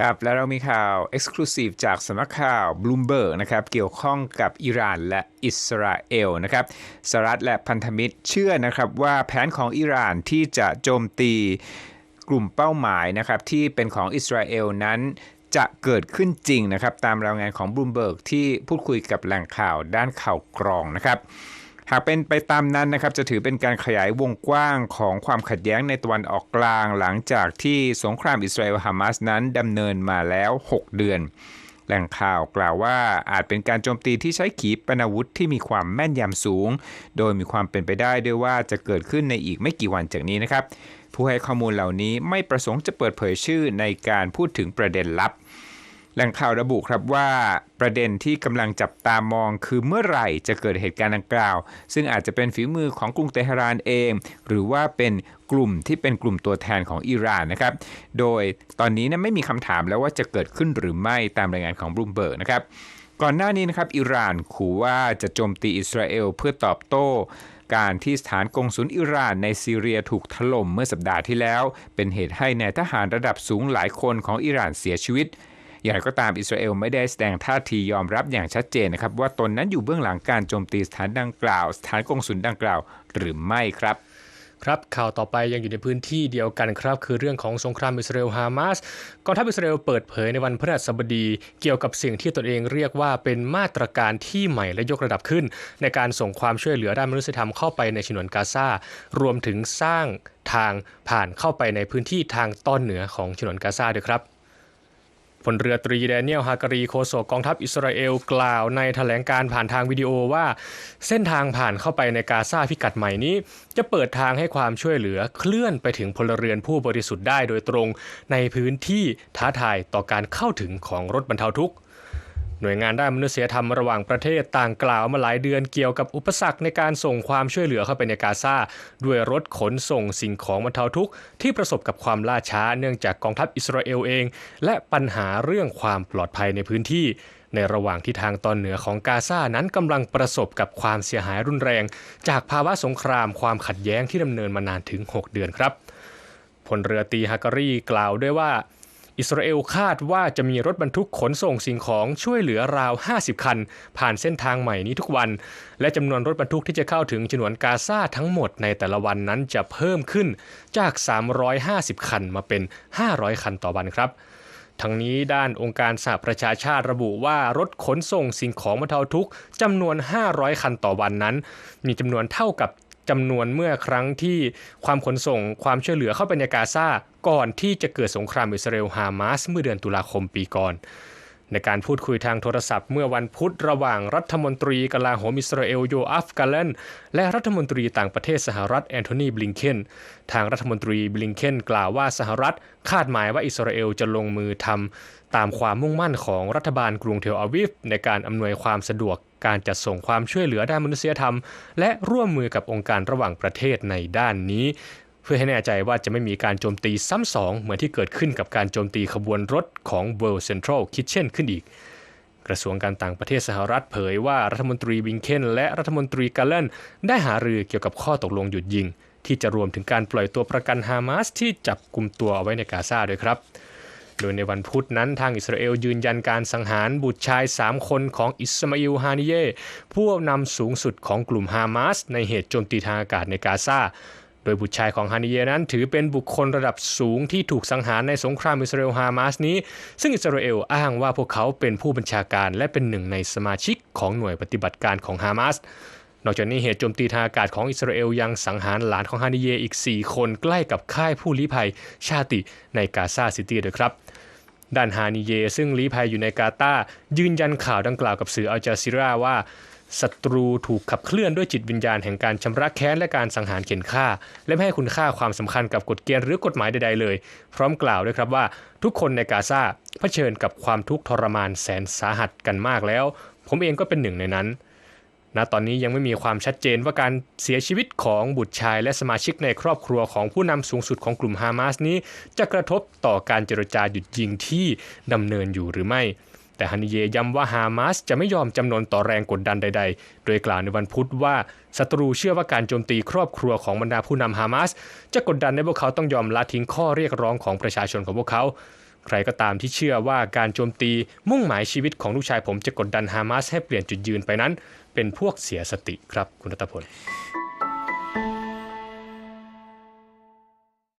ครับแล้วเรามีข่าว Exclusive จากสำนักข่าว Bloomberg นะครับเกี่ยวข้องกับอิหร่านและอิสราเอลนะครับสหรัฐและพันธมิตรเชื่อนะครับว่าแผนของอิหร่านที่จะโจมตีกลุ่มเป้าหมายนะครับที่เป็นของอิสราเอลนั้นจะเกิดขึ้นจริงนะครับตามรายงานของ Bloomberg ที่พูดคุยกับแหล่งข่าวด้านข่าวกรองนะครับ หากเป็นไปตามนั้นนะครับจะถือเป็นการขยายวงกว้างของความขัดแย้งในตะวันออกกลาง หลังจากที่สงครามอิสราเอลฮามาสนั้นดำเนินมาแล้ว 6 เดือนแหล่งข่าวกล่าวว่าอาจเป็นการโจมตีที่ใช้ขีปนาวุธที่มีความแม่นยำสูง โดยมีความเป็นไปได้ด้วยว่าจะเกิดขึ้นในอีกไม่กี่วันจากนี้นะครับ ผู้ให้ข้อมูลเหล่านี้ไม่ประสงค์จะเปิดเผยชื่อในการพูดถึงประเด็นลับ แหล่งข่าวระบุครับว่าประเด็นที่กำลังจับตามองคือเมื่อไหร่จะเกิดเหตุการณ์ดังกล่าว ซึ่งอาจจะเป็นฝีมือของกรุงเตหะรานเอง หรือว่าเป็นกลุ่มที่เป็นกลุ่มตัวแทนของอิหร่านนะครับ โดยตอนนี้นะไม่มีคำถามแล้วว่าจะเกิดขึ้นหรือไม่ตามรายงานของบลูมเบิร์กนะครับ ก่อนหน้านี้นะครับอิหร่านขู่ว่าจะโจมตีอิสราเอลเพื่อตอบโต้การที่สถานกงสุลอิหร่านในซีเรียถูกถล่มเมื่อสัปดาห์ที่แล้ว เป็นเหตุให้นายทหารระดับสูงหลายคนของอิหร่านเสียชีวิต อย่างไรก็ตามอิสราเอลไม่ได้แสดงท่าทียอมรับอย่างชัดเจนนะครับ ว่าตนนั้นอยู่เบื้องหลังการโจมตีสถานดังกล่าว สถานกงสุลดังกล่าว หรือไม่ครับครับข่าวต่อไปยังอยู่ในพื้นที่เดียวกันครับ คือเรื่องของสงครามอิสราเอลฮามาสกองทัพอิสราเอลเปิดเผยในวันพฤหัสบดี เกี่ยวกับสิ่งที่ตนเองเรียกว่าเป็นมาตรการที่ใหม่และยกระดับขึ้น ในการส่งความช่วยเหลือด้านมนุษยธรรมเข้าไปในฉนวนกาซารวมถึงสร้างทางผ่านเข้าไปในพื้นที่ทางตอนเหนือของฉนวนกาซาด้วยครับ พลเรือตรีแดเนียลฮากรีโคโศกกองทัพอิสราเอลกล่าวในแถลงการผ่านทางวิดีโอว่า เส้นทางผ่านเข้าไปในกาซาพิกัดใหม่นี้ จะเปิดทางให้ความช่วยเหลือเคลื่อนไปถึงพลเรือนผู้บริสุทธิ์ได้โดยตรงในพื้นที่ท้าทายต่อการเข้าถึงของรถบรรเทาทุกข์ หน่วยงานด้านมนุษยธรรมระหว่างประเทศต่างกล่าวมาหลายเดือนเกี่ยวกับอุปสรรคในการส่งความช่วยเหลือเข้าไปในกาซาด้วยรถขนส่งสิ่งของบรรเทาทุกข์ที่ประสบกับความล่าช้าเนื่องจากกองทัพอิสราเอลเอง และปัญหาเรื่องความปลอดภัยในพื้นที่ ในระหว่างที่ทางตอนเหนือของกาซานั้นกำลังประสบกับความเสียหายรุนแรง จากภาวะสงครามความขัดแย้งที่ดำเนินมานานถึง 6 เดือนครับพลเรือตีฮากรีกล่าวด้วยว่า อิสราเอลคาดว่าจะมีรถบรรทุกขนส่งสิ่งของช่วยเหลือราว 50 คัน ผ่านเส้นทางใหม่นี้ทุกวัน และจำนวนรถบรรทุกที่จะเข้าถึงฉนวนกาซาทั้งหมดในแต่ละวันนั้นจะเพิ่มขึ้นจาก 350 คันมาเป็น 500 คันต่อวันครับทั้งนี้ด้านองค์การสหประชาชาติระบุว่ารถขนส่งสิ่งของบรรเทาทุกข์จำนวน 500 คันต่อวันนั้น มีจำนวนเท่ากับ จำนวนเมื่อครั้งที่ความขนส่งความช่วยเหลือเข้าไปในกาซาก่อนที่จะเกิดสงครามอิสราเอลฮามาสเมื่อเดือนตุลาคมปีก่อน ในการพูดคุยทางโทรศัพท์เมื่อวันพุธระหว่างรัฐมนตรีกลาโหมอิสราเอลโยอัฟกาเลนและรัฐมนตรีต่างประเทศสหรัฐแอนโทนีบลิงเคนทางรัฐมนตรีบลิงเคนกล่าวว่าสหรัฐคาดหมายว่าอิสราเอลจะลงมือทำตามความมุ่งมั่นของรัฐบาลกรุงเทลอาวิฟในการอำนวยความสะดวก การจัดส่งความช่วยเหลือด้านมนุษยธรรม และร่วมมือกับองค์การระหว่างประเทศในด้านนี้ เพื่อให้แน่ใจว่าจะไม่มีการโจมตีซ้ำสองเหมือนที่เกิดขึ้นกับการโจมตีขบวนรถของ World Central Kitchen ขึ้นอีกกระทรวงการต่างประเทศสหรัฐเผยว่ารัฐมนตรีบิงเคนและรัฐมนตรีกาเลนได้หารือเกี่ยวกับข้อตกลงหยุดยิง ที่จะรวมถึงการปล่อยตัวประกันฮามาสที่จับกลุ่มตัวเอาไว้ในกาซาด้วยครับ โดยในวันพุธนั้นทางอิสราเอลยืนยันการสังหารบุตรชาย 3 คนของอิสมาอิลฮานิเยผู้นำสูงสุดของกลุ่มฮามาสในเหตุโจมตีทางอากาศในกาซาโดยบุตรชายของฮานิเยนั้นถือเป็นบุคคลระดับสูงที่ถูกสังหารในสงครามอิสราเอลฮามาสนี้ ซึ่งอิสราเอลอ้างว่าพวกเขาเป็นผู้บัญชาการและเป็นหนึ่งในสมาชิกของหน่วยปฏิบัติการของฮามาส นอกจากนี้เหตุโจมตีทางอากาศของอิสราเอลยังสังหารหลานของฮานิเยอีก 4 คนใกล้กับค่ายผู้ลี้ภัยชาติในกาซาซิตี้ด้วยครับด้านฮานิเยซึ่งลี้ภัยอยู่ในกาตายืนยันข่าวดังกล่าวกับสื่ออัลจาซิราว่าศัตรูถูกขับเคลื่อนด้วยจิตวิญญาณแห่งการชำระแค้นและการสังหารเข็นฆ่า และไม่ให้คุณค่าความสำคัญกับกฎเกณฑ์หรือกฎหมายใดๆเลย พร้อมกล่าวด้วยครับว่า ทุกคนในกาซาเผชิญกับความทุกข์ทรมานแสนสาหัสกันมากแล้ว ผมเองก็เป็นหนึ่งในนั้น ณตอนนี้ยังไม่มีความชัดเจนว่าการเสียชีวิตของบุตรชายและสมาชิกในครอบครัวของผู้นำสูงสุดของกลุ่มฮามาสนี้ จะกระทบต่อการเจรจาหยุดยิงที่ดำเนินอยู่หรือไม่ แต่ฮันเยย้ำว่าฮามาสจะไม่ยอมจำนนต่อแรงกดดันใด ๆ โดยกล่าวในวันพุธว่าศัตรูเชื่อว่าการโจมตีครอบครัวของบรรดาผู้นำฮามาสจะกดดันให้พวกเขาต้องยอมละทิ้งข้อเรียกร้องของประชาชนของพวกเขา ใครก็ตามที่เชื่อว่าการโจมตีมุ่งหมายชีวิตของลูกชายผมจะกดดันฮามาสให้เปลี่ยนจุดยืนไปนั้น เป็นพวกเสียสติครับคุณรัตพล